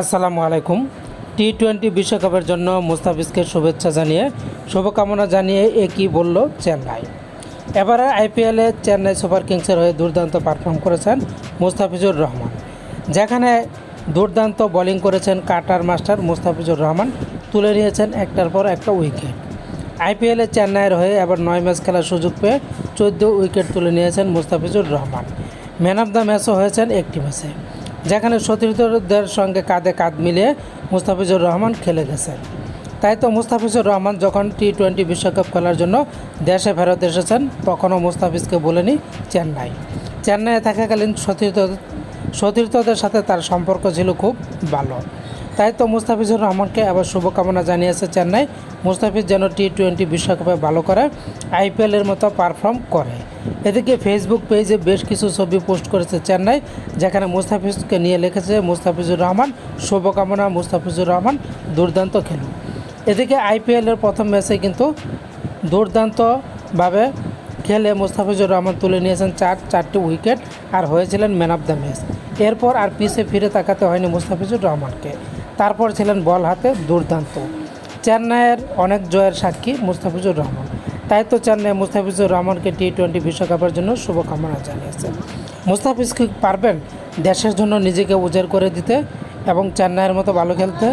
আসসালামু আলাইকুম। T twenty বিশ্বকাপের জন্য মুস্তাফিজকে শুভেচ্ছা জানিয়ে, শুভকামনা জানিয়ে একই বলল চেন্নাই। এবারে আইপিএলে চেন্নাই সুপার কিংসের হয়ে দুর্দান্ত পারফর্ম করেছেন মুস্তাফিজুর রহমান। যেখানে দুর্দান্ত বোলিং করেছেন কাটার মাস্টার মুস্তাফিজুর রহমান, তুলে নিয়েছেন একটার পর একটা উইকেট। আইপিএলে চেন্নাইয়ের হয়ে এবার নয় ম্যাচ খেলার সুযোগ পেয়ে চোদ্দ উইকেট তুলে নিয়েছেন Mustafizur Rahman. Man of the ম্যাচও হয়েছেন একটি ম্যাচে। যেখানে সতীর্থদের সঙ্গে কাঁধে কাঁধ মিলিয়ে মুস্তাফিজুর রহমান খেলে গেছেন। তাই তো মুস্তাফিজুর রহমান যখন টি টোয়েন্টি বিশ্বকাপ খেলার জন্য দেশে ফেরত এসেছেন, তখনও মুস্তাফিজকে বলেনি চেন্নাই। চেন্নাইয়ে থাকাকালীন সতীর্থ সতীর্থদের সাথে তার সম্পর্ক ছিল খুব ভালো। তাই তো মুস্তাফিজুর রহমানকে আবার শুভকামনা জানিয়েছে চেন্নাই। মুস্তাফিজ যেন টি টোয়েন্টি বিশ্বকাপে ভালো করে আইপিএলের মতো পারফর্ম করে। এদিকে ফেসবুক পেজে বেশ কিছু ছবি পোস্ট করেছে চেন্নাই, যেখানে মুস্তাফিজকে নিয়ে লিখেছে, মুস্তাফিজুর রহমান, শুভকামনা, মুস্তাফিজুর রহমান, দুর্দান্ত খেলুন এদিকে আইপিএলের প্রথম ম্যাচে কিন্তু দুর্দান্তভাবে খেলে মুস্তাফিজুর রহমান তুলে নিয়েছেন চার, চারটি উইকেট আর হয়েছিলেন ম্যান অফ দ্য ম্যাচ এরপর আর পিছে ফিরে তাকাতে হয়নি মুস্তাফিজুর রহমানকে। তারপর ছিলেন বল হাতে দুর্দান্ত। চেন্নাইয়ের অনেক জয়ের সাক্ষী মুস্তাফিজুর রহমান। তাই তো চেন্নাই মুস্তাফিজুর রহমানকে টি টোয়েন্টি বিশ্বকাপের জন্য শুভকামনা জানিয়েছেন মুস্তাফিজ কি পারবেন? দেশের জন্য নিজেকে উজাড় করে দিতে এবং চেন্নাইয়ের মতো ভালো খেলতে